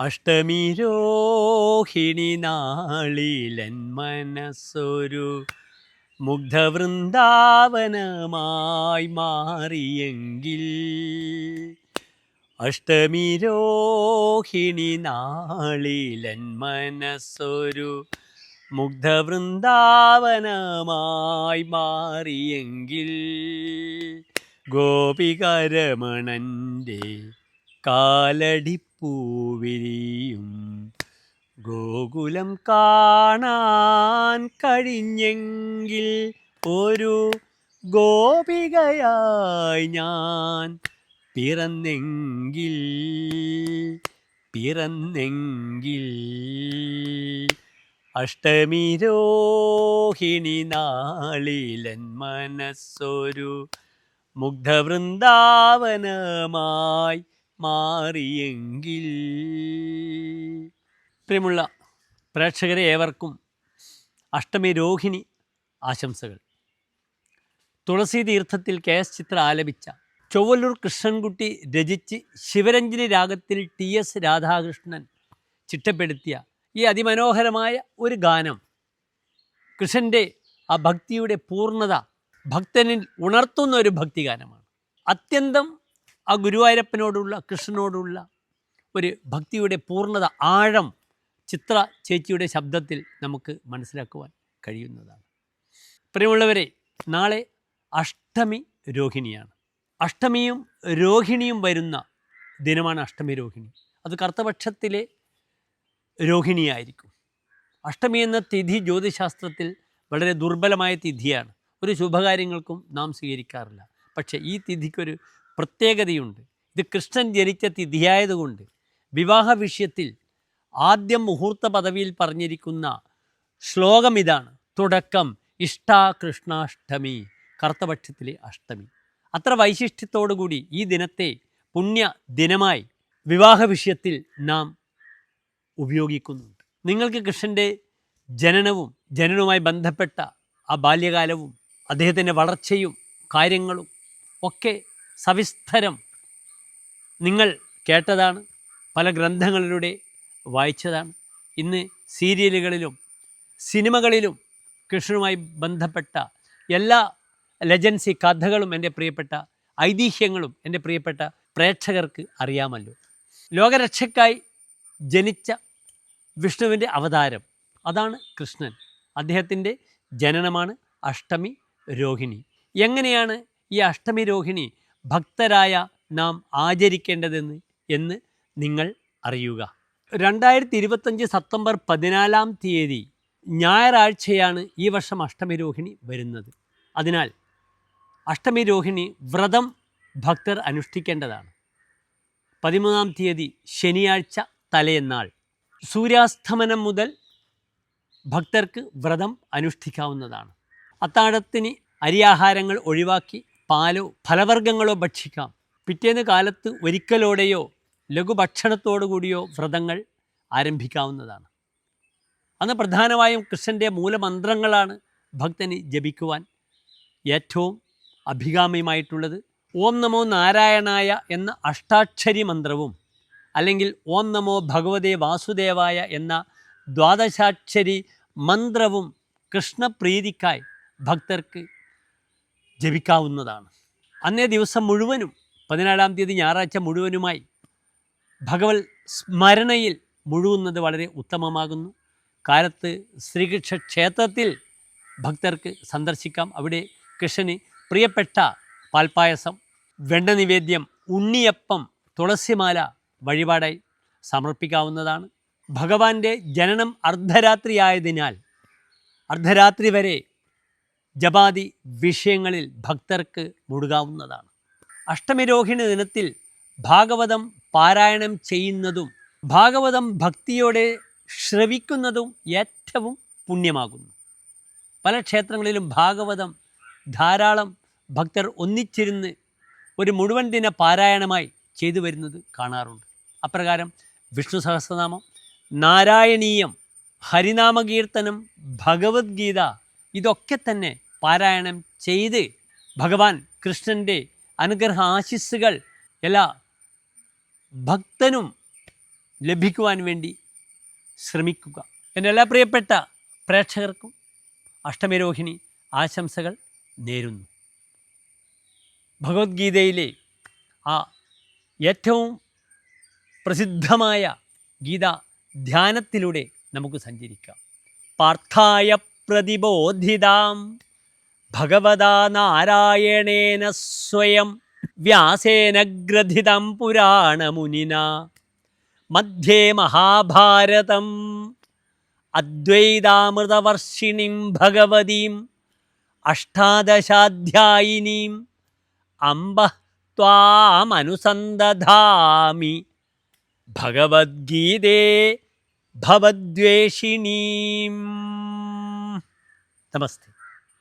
അഷ്ടമി രോഹിണി നാളിലൻ മനസ്സൊരു മുഗ്ധവൃന്ദാവനമായി മാറിയെങ്കിൽ അഷ്ടമി രോഹിണി നാളിലൻ മനസ്സൊരു മുഗ്ധവൃന്ദാവനമായി മാറിയെങ്കിൽ ഗോപികരമണന്റെ കാലടിപ്പൂവിരിയും ഗോകുലം കാണാൻ കഴിഞ്ഞെങ്കിൽ ഒരു ഗോപികയായി ഞാൻ പിറന്നെങ്കിൽ പിറന്നെങ്കിൽ. അഷ്ടമി രോഹിണി നാളിലൻ മനസ്സൊരു മുഗ്ധവൃന്ദാവനമായി മാറിയെങ്കിൽ. പ്രിയമുള്ള പ്രേക്ഷകരെ ഏവർക്കും അഷ്ടമി രോഹിണി ആശംസകൾ. തുളസി തീർത്ഥത്തിൽ കെ എസ് ചിത്ര ആലപിച്ച ചൊവ്വല്ലൂർ കൃഷ്ണൻകുട്ടി രചിച്ച് ശിവരഞ്ജിനി രാഗത്തിൽ ടി എസ് രാധാകൃഷ്ണൻ ചിട്ടപ്പെടുത്തിയ ഈ അതിമനോഹരമായ ഒരു ഗാനം കൃഷ്ണന്റെ ആ ഭക്തിയുടെ പൂർണത ഭക്തനിൽ ഉണർത്തുന്ന ഒരു ഭക്തിഗാനമാണ്. അത്യന്തം ആ ഗുരുവായൂരപ്പനോടുള്ള കൃഷ്ണനോടുള്ള ഒരു ഭക്തിയുടെ പൂർണത ആഴം ചിത്ര ചേച്ചിയുടെ ശബ്ദത്തിൽ നമുക്ക് മനസ്സിലാക്കുവാൻ കഴിയുന്നതാണ്. പ്രിയമുള്ളവരെ നാളെ അഷ്ടമി രോഹിണിയാണ്. അഷ്ടമിയും രോഹിണിയും വരുന്ന ദിനമാണ് അഷ്ടമി രോഹിണി. അത് കർത്തപക്ഷത്തിലെ രോഹിണിയായിരിക്കും. അഷ്ടമി എന്ന തിഥി ജ്യോതിശാസ്ത്രത്തിൽ വളരെ ദുർബലമായ തിഥിയാണ്. ഒരു ശുഭകാര്യങ്ങൾക്കും നാം സ്വീകരിക്കാറില്ല. പക്ഷേ ഈ തിഥിക്കൊരു പ്രത്യേകതയുണ്ട്. ഇത് കൃഷ്ണൻ ജനിച്ച തിഥിയായതുകൊണ്ട് വിവാഹ വിഷയത്തിൽ ആദ്യം മുഹൂർത്ത പദവിയിൽ പറഞ്ഞിരിക്കുന്ന ശ്ലോകം ഇതാണ്. തുടക്കം ഇഷ്ടാ കൃഷ്ണാഷ്ടമി കറുത്തപക്ഷത്തിലെ അഷ്ടമി. അത്ര വൈശിഷ്ട്യത്തോടുകൂടി ഈ ദിനത്തെ പുണ്യ ദിനമായി വിവാഹ വിഷയത്തിൽ നാം ഉപയോഗിക്കുന്നുണ്ട്. നിങ്ങൾക്ക് കൃഷ്ണന്റെ ജനനവും ജനനവുമായി ബന്ധപ്പെട്ട ആ ബാല്യകാലവും അദ്ദേഹത്തിന്റെ വളർച്ചയും കാര്യങ്ങളും ഒക്കെ സവിസ്തരം നിങ്ങൾ കേട്ടതാണ് പല ഗ്രന്ഥങ്ങളിലൂടെ വായിച്ചതാണ്. ഇന്ന് സീരിയലുകളിലും സിനിമകളിലും കൃഷ്ണനുമായി ബന്ധപ്പെട്ട എല്ലാ ലെജൻസി കഥകളും എന്റെ പ്രിയപ്പെട്ട ഐതിഹ്യങ്ങളും എന്റെ പ്രിയപ്പെട്ട പ്രേക്ഷകർക്ക് അറിയാമല്ലോ. ലോകരക്ഷയ്ക്കായി ജനിച്ച വിഷ്ണുവിന്റെ അവതാരം അതാണ് കൃഷ്ണൻ. അദ്ദേഹത്തിന്റെ ജനനമാണ് അഷ്ടമി രോഹിണി. എങ്ങനെയാണ് ഈ അഷ്ടമി രോഹിണി ഭക്തരായ നാം ആചരിക്കേണ്ടതെന്ന് എന്ന് നിങ്ങൾ അറിയുക. രണ്ടായിരത്തി ഇരുപത്തഞ്ച് സെപ്റ്റംബർ പതിനാലാം തീയതി ഞായറാഴ്ചയാണ് ഈ വർഷം അഷ്ടമി രോഹിണി വരുന്നത്. അതിനാൽ അഷ്ടമി രോഹിണി വ്രതം ഭക്തർ അനുഷ്ഠിക്കേണ്ടതാണ്. പതിമൂന്നാം തീയതി ശനിയാഴ്ച തലേന്നാൾ സൂര്യാസ്തമനം മുതൽ ഭക്തർക്ക് വ്രതം അനുഷ്ഠിക്കാവുന്നതാണ്. അത്താഴത്തിന് അരിയാഹാരങ്ങൾ ഒഴിവാക്കി പാലോ ഫലവർഗങ്ങളോ ഭക്ഷിക്കാം. പിറ്റേന്ന് കാലത്ത് ഒരിക്കലോടെയോ ലഘുഭക്ഷണത്തോടു കൂടിയോ വ്രതങ്ങൾ ആരംഭിക്കാവുന്നതാണ്. അന്ന് പ്രധാനമായും കൃഷ്ണന്റെ മൂലമന്ത്രങ്ങളാണ് ഭക്തന് ജപിക്കുവാൻ ഏറ്റവും അഭികാമ്യമായിട്ടുള്ളത്. ഓം നമോ നാരായണായ എന്ന അഷ്ടാക്ഷരി മന്ത്രവും അല്ലെങ്കിൽ ഓം നമോ ഭഗവതേ വാസുദേവായ എന്ന ദ്വാദശാക്ഷരി മന്ത്രവും കൃഷ്ണപ്രീതിക്കായി ഭക്തർക്ക് ജപിക്കാവുന്നതാണ്. അന്നേ ദിവസം മുഴുവനും പതിനാലാം തീയതി ഞായറാഴ്ച മുഴുവനുമായി ഭഗവത് സ്മരണയിൽ മുഴുകുന്നത് വളരെ ഉത്തമമാകുന്നു. കാലത്ത് ശ്രീകൃഷ്ണ ക്ഷേത്രത്തിൽ ഭക്തർക്ക് സന്ദർശിക്കാം. അവിടെ കൃഷ്ണന് പ്രിയപ്പെട്ട പാൽപ്പായസം വെണ്ണ നിവേദ്യം ഉണ്ണിയപ്പം തുളസിമാല വഴിപാടായി സമർപ്പിക്കാവുന്നതാണ്. ഭഗവാന്റെ ജനനം അർദ്ധരാത്രിയായതിനാൽ അർദ്ധരാത്രി വരെ ജപാതി വിഷയങ്ങളിൽ ഭക്തർക്ക് മുഴുകാവുന്നതാണ്. അഷ്ടമിരോഹിണി ദിനത്തിൽ ഭാഗവതം പാരായണം ചെയ്യുന്നതും ഭാഗവതം ഭക്തിയോടെ ശ്രവിക്കുന്നതും ഏറ്റവും പുണ്യമാകുന്നു. പല ക്ഷേത്രങ്ങളിലും ഭാഗവതം ധാരാളം ഭക്തർ ഒന്നിച്ചിരുന്ന് ഒരു മുഴുവൻ ദിന പാരായണമായി ചെയ്തു വരുന്നത് കാണാറുണ്ട്. അപ്രകാരം വിഷ്ണു സഹസ്രനാമം നാരായണീയം ഹരിനാമകീർത്തനം ഭഗവത്ഗീത ഇതൊക്കെ തന്നെ പാരായണം ചെയ്ത് ഭഗവാൻ കൃഷ്ണന്റെ അനുഗ്രഹ ആശിസ്സുകൾ എല്ലാ ഭക്തനും ലഭിക്കുവാൻ വേണ്ടി ശ്രമിക്കുക. എന്റെ എല്ലാ പ്രിയപ്പെട്ട പ്രേക്ഷകർക്കും അഷ്ടമരോഹിണി ആശംസകൾ നേരുന്നു. ഭഗവത്ഗീതയിലെ ആ ഏറ്റവും പ്രസിദ്ധമായ ഗീത ധ്യാനത്തിലൂടെ നമുക്ക് സഞ്ചരിക്കാം. പാർത്ഥായ പ്രതിബോധിതാം. ഭഗവതാ നാരായണേന സ്വയം വ്യാസേന ഗ്രഥിതം പുരാണമുനിന. മധ്യേ മഹാഭാരതം. അദ്വൈതാമൃതവർഷിണീം ഭഗവതീം. അഷ്ടാദശാധ്യായിനീം അംബ ത്വാമനുസന്ദധാമി ഭഗവത്ഗീതേ ഭവദ്വേഷിണീം. നമസ്തേ.